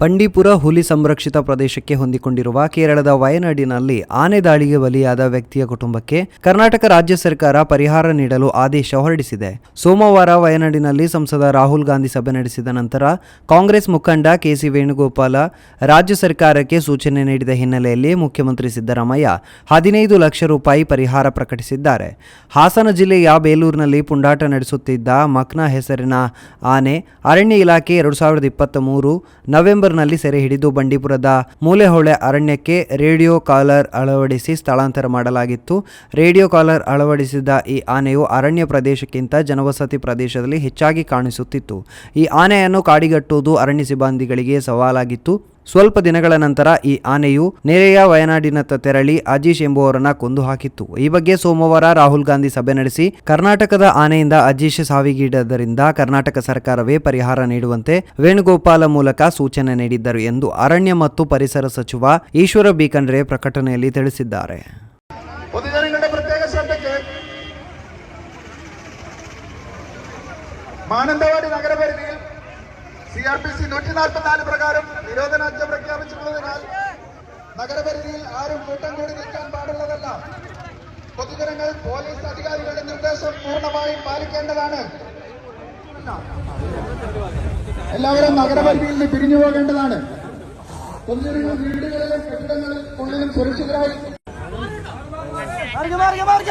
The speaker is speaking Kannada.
ಬಂಡೀಪುರ ಹುಲಿ ಸಂರಕ್ಷಿತ ಪ್ರದೇಶಕ್ಕೆ ಹೊಂದಿಕೊಂಡಿರುವ ಕೇರಳದ ವಯನಾಡಿನಲ್ಲಿ ಆನೆ ದಾಳಿಗೆ ಬಲಿಯಾದ ವ್ಯಕ್ತಿಯ ಕುಟುಂಬಕ್ಕೆ ಕರ್ನಾಟಕ ರಾಜ್ಯ ಸರ್ಕಾರ ಪರಿಹಾರ ನೀಡಲು ಆದೇಶ ಹೊರಡಿಸಿದೆ. ಸೋಮವಾರ ವಯನಾಡಿನಲ್ಲಿ ಸಂಸದ ರಾಹುಲ್ ಗಾಂಧಿ ಸಭೆ ನಡೆಸಿದ ನಂತರ ಕಾಂಗ್ರೆಸ್ ಮುಖಂಡ ಕೆಸಿ ವೇಣುಗೋಪಾಲ ರಾಜ್ಯ ಸರ್ಕಾರಕ್ಕೆ ಸೂಚನೆ ನೀಡಿದ ಹಿನ್ನೆಲೆಯಲ್ಲಿ ಮುಖ್ಯಮಂತ್ರಿ ಸಿದ್ದರಾಮಯ್ಯ ಹದಿನೈದು ಲಕ್ಷ ರೂಪಾಯಿ ಪರಿಹಾರ ಪ್ರಕಟಿಸಿದ್ದಾರೆ. ಹಾಸನ ಜಿಲ್ಲೆಯ ಬೇಲೂರಿನಲ್ಲಿ ಪುಂಡಾಟ ನಡೆಸುತ್ತಿದ್ದ ಮಕ್ನ ಹೆಸರಿನ ಆನೆ ಅರಣ್ಯ ಇಲಾಖೆ ಎರಡು ಸಾವಿರದ ಇಪ್ಪತ್ತ್ ಮೂರು ನವೆಂಬರ್ನಲ್ಲಿ ಸೆರೆ ಹಿಡಿದು ಬಂಡೀಪುರದ ಮೂಲೆಹೊಳೆ ಅರಣ್ಯಕ್ಕೆ ರೇಡಿಯೋ ಕಾಲರ್ ಅಳವಡಿಸಿ ಸ್ಥಳಾಂತರ ಮಾಡಲಾಗಿತ್ತು. ರೇಡಿಯೋ ಕಾಲರ್ ಅಳವಡಿಸಿದ ಈ ಆನೆಯು ಅರಣ್ಯ ಪ್ರದೇಶಕ್ಕಿಂತ ಜನವಸತಿ ಪ್ರದೇಶದಲ್ಲಿ ಹೆಚ್ಚಾಗಿ ಕಾಣಿಸುತ್ತಿತ್ತು. ಈ ಆನೆಯನ್ನು ಕಾಡಿಗಟ್ಟುವುದು ಅರಣ್ಯ ಸಿಬ್ಬಂದಿಗಳಿಗೆ ಸವಾಲಾಗಿತ್ತು. ಸ್ವಲ್ಪ ದಿನಗಳ ನಂತರ ಈ ಆನೆಯು ನೆರೆಯ ವಯನಾಡಿನತ್ತ ತೆರಳಿ ಅಜೀಶ್ ಎಂಬುವರನ್ನ ಕೊಂದು ಹಾಕಿತ್ತು ಈ ಬಗ್ಗೆ ಸೋಮವಾರ ರಾಹುಲ್ ಗಾಂಧಿ ಸಭೆ ನಡೆಸಿ ಕರ್ನಾಟಕದ ಆನೆಯಿಂದ ಅಜೀಶ್ ಸಾವಿಗೀಡದ್ದರಿಂದ ಕರ್ನಾಟಕ ಸರ್ಕಾರವೇ ಪರಿಹಾರ ನೀಡುವಂತೆ ವೇಣುಗೋಪಾಲ ಮೂಲಕ ಸೂಚನೆ ನೀಡಿದ್ದರು ಎಂದು ಅರಣ್ಯ ಮತ್ತು ಪರಿಸರ ಸಚಿವ ಈಶ್ವರ ಬಿ ಖಂಡ್ರೆ ಪ್ರಕಟಣೆಯಲ್ಲಿ ತಿಳಿಸಿದ್ದಾರೆ പൊതുജനങ്ങളുടെ പ്രത്യേക ശ്രദ്ധയ്ക്ക് Mananthavady നഗരപരിധിയിൽ C R P C നൂറ്റി നാൽപ്പത്തിനാല് പ്രകാരം നിരോധനാജ്ഞ പ്രഖ്യാപിച്ചിട്ടുള്ളതിനാൽ നഗരപരിധിയിൽ ആരും കൂട്ടം കൂടി നിൽക്കാൻ പാടുള്ളതല്ല. പൊതുജനങ്ങൾ പോലീസ് അധികാരികളുടെ നിർദ്ദേശം പൂർണമായും പാലിക്കേണ്ടതാണ്. എല്ലാവരും നഗരപരിധിയിൽ നിന്ന് പിരിഞ്ഞു പോകേണ്ടതാണ്. പൊതുജനങ്ങൾ വീടുകളിലും കെട്ടിടങ്ങളിൽ ഉള്ളിലും സുരക്ഷിതരായി മാർഗ